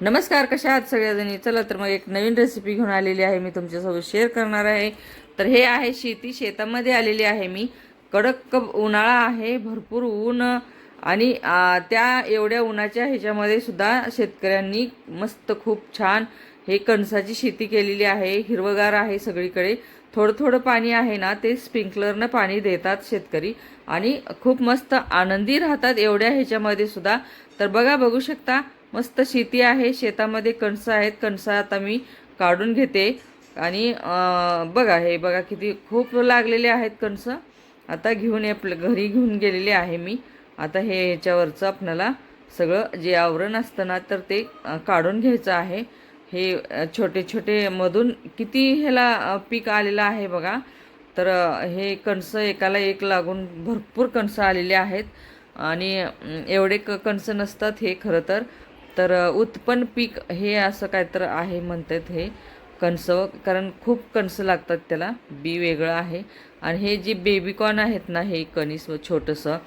नमस्कार कशा आहात सगळ्याजणी? चला तर मग एक नवीन रेसिपी घेऊन आलेली आहे मी तुमच्यासोबत शेअर करणार आहे. तर हे आहे शेती. शेतामध्ये आलेली आहे मी. कडक उन्हाळा आहे भरपूर ऊन आणि त्या एवढ्या उन्हाच्या ह्याच्यामध्ये सुद्धा शेतकऱ्यांनी मस्त खूप छान हे कणसाची शेती केलेली आहे. हिरवगार आहे सगळीकडे. थोडं थोडं पाणी आहे ना ते स्प्रिंकलरनं पाणी देतात शेतकरी आणि खूप मस्त आनंदी राहतात एवढ्या ह्याच्यामध्ये सुद्धा. तर बघा बघू शकता मस्त शेती आहे शेतामध्ये कणसं आहेत कणसं आता मी काढून घेते. आणि बघा हे बघा किती खूप लागलेले आहेत कणसं. आता घेऊन ये- घरी घेऊन गेलेले आहे मी. आता हे ह्याच्यावरचं आपल्याला सगळं जे आवरण असतं ना तर ते काढून घ्यायचं आहे. हे छोटे छोटे मधून किती ह्याला पीक आलेलं आहे बघा. तर हे कणसं एकाला एक लागून भरपूर कणसं आलेले आहेत. आणि एवढे क कणसं नसतात हे खरं तर. तर उत्पन्न पीक हे असं काय तर आहे म्हणतात हे. कणसं कारण खूप कणसं लागतात त्याला. बी वेगळं आहे. आणि हे जे बेबीकॉर्न आहेत ना हे कणीस छोटंसं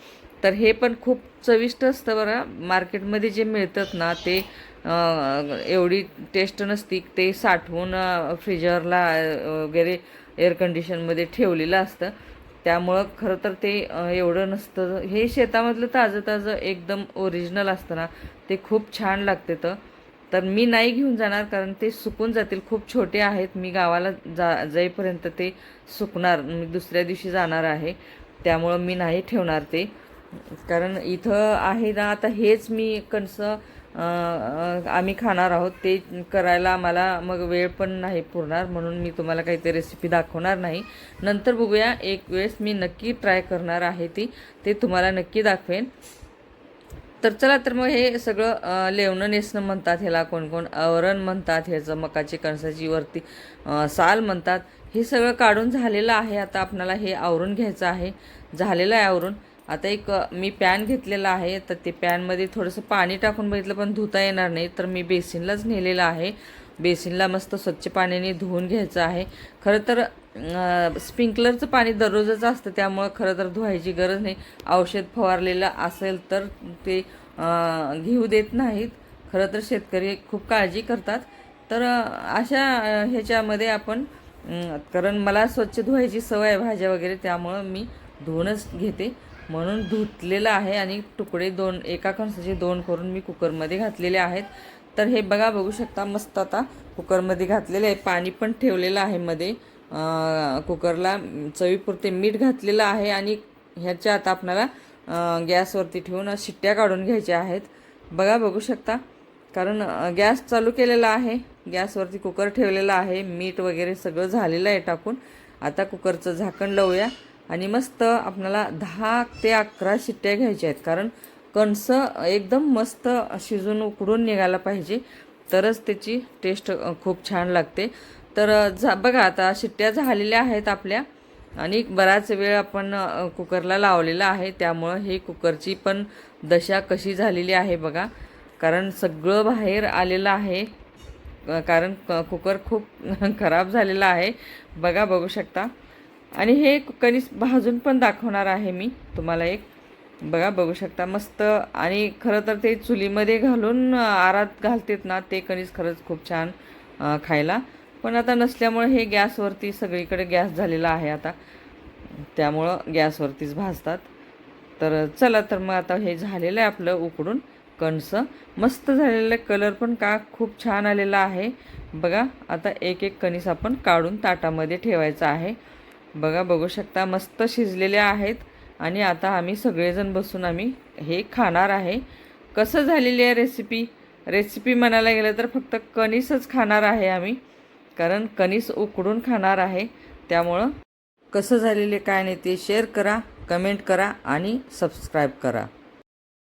तर हे पण खूप चविष्ट असतं बरं. मार्केटमध्ये जे मिळतात ना ते एवढी टेस्ट नसती. ते साठवून फ्रीजरला वगैरे एअर कंडिशनमध्ये ठेवलेलं असतं. त्यामुळं खरं तर ते एवढं नसतं. हे शेतामधलं ताजं ताजं एकदम ओरिजिनल असतं ना ते खूप छान लागते तर. तर मी नाही घेऊन जाणार कारण ते सुकून जातील. खूप छोटे आहेत. मी गावाला जा जाईपर्यंत ते सुकणार. मी दुसऱ्या दिवशी जाणार आहे. त्यामुळं मी नाही ठेवणार ते. कारण इथं आहे ना आता हेच मी कणसं आम्ही खाणार आहोत. ते करायला आम्हाला मग वेळ पण नाही पुरणार म्हणून मी तुम्हाला काही ते रेसिपी दाखवणार नाही. नंतर बघूया एक वेळेस मी नक्की ट्राय करणार आहे ती. ते तुम्हाला नक्की दाखवेन. तर चला तर मग हे सगळं लेवणं नेसणं म्हणतात ह्याला कोण कोण आवरण म्हणतात ह्याचं मकाची कणसाची वरती साल म्हणतात. हे सगळं काढून झालेलं आहे. आता आपणाला हे आवरून घ्यायचं आहे. झालेलं आहे आवरून. आता एक मी पॅन घेतलेला आहे तर ते पॅनमध्ये थोडंसं पाणी टाकून बघितलं पण धुता येणार नाही तर मी बेसिनलाच नेलेलं आहे. बेसिनला मस्त स्वच्छ पाण्याने धुवून घ्यायचं आहे. खरं तर स्प्रिंकलरचं पाणी दररोजच असतं त्यामुळं खरं तर धुवायची गरज नाही. औषध फवारलेलं असेल तर ते घेऊ देत नाहीत. खरं तर शेतकरी खूप काळजी करतात. तर अशा ह्याच्यामध्ये आपण कारण मला स्वच्छ धुवायची सवय आहे भाज्या वगैरे त्यामुळं मी धुवूनच घेते. म्हणून धुतलेलं आहे आणि तुकडे दोन एका कणसाचे दोन करून मी कुकरमध्ये घातलेले आहेत. तर हे बघा बघू शकता मस्त आता कुकरमध्ये घातलेलं आहे. पाणी पण ठेवलेलं आहे मध्ये. कुकरला चवीपुरते मीठ घातलेलं आहे आणि ह्याच्या आता आपल्याला गॅसवरती ठेवून शिट्ट्या काढून घ्यायच्या आहेत. बघा बघू शकता. कारण गॅस चालू केलेला आहे. गॅसवरती कुकर ठेवलेला आहे. मीठ वगैरे सगळं झालेलं आहे टाकून. आता कुकरचं झाकण लावूया. आणि मस्त आपल्याला दहा ते अकरा शिट्ट्या घ्यायच्या आहेत. कारण कणसं एकदम मस्त शिजून उकडून निघायला पाहिजे. तरच त्याची टेस्ट खूप छान लागते. तर झा बघा आता शिट्ट्या झालेल्या आहेत आपल्या. आणि बराच वेळ आपण कुकरला लावलेला आहे. त्यामुळं हे कुकरची पण दशा कशी झालेली आहे बघा. कारण सगळं बाहेर आलेलं आहे. कारण क- कुकर खूप खराब झालेला आहे. बघा बघू शकता. आणि हे कणीस भाजून पण दाखवणार आहे मी. तुम्हाला एक बघा बघू शकता मस्त. आणि खरं तर ते चुलीमध्ये घालून आरात घालतेत ना ते कणीस खरंच खूप छान खायला. पण आता नसल्यामुळे हे गॅसवरती सगळीकडे गॅस झालेला आहे आता. त्यामुळं गॅसवरतीच भाजतात. तर चला तर मग आता हे झालेलं आहे आपलं उकडून कणसं. मस्त झालेलं आहे. कलर पण का खूप छान आलेला आहे. बघा आता एक एक कणीस आपण काढून ताटामध्ये ठेवायचं आहे. बघा बघू शकता मस्त शिजलेल्या आहेत. आणि आता आम्ही सगळेजण बसून आम्ही हे खाणार आहे. कसं झालेली आहे रेसिपी रेसिपी म्हणायला गेलं तर फक्त कणीसच खाणार आहे आम्ही. कारण कणीस उकडून खाणार आहे. त्यामुळं कसं झालेले काय नाही ते शेअर करा कमेंट करा आणि सबस्क्राईब करा.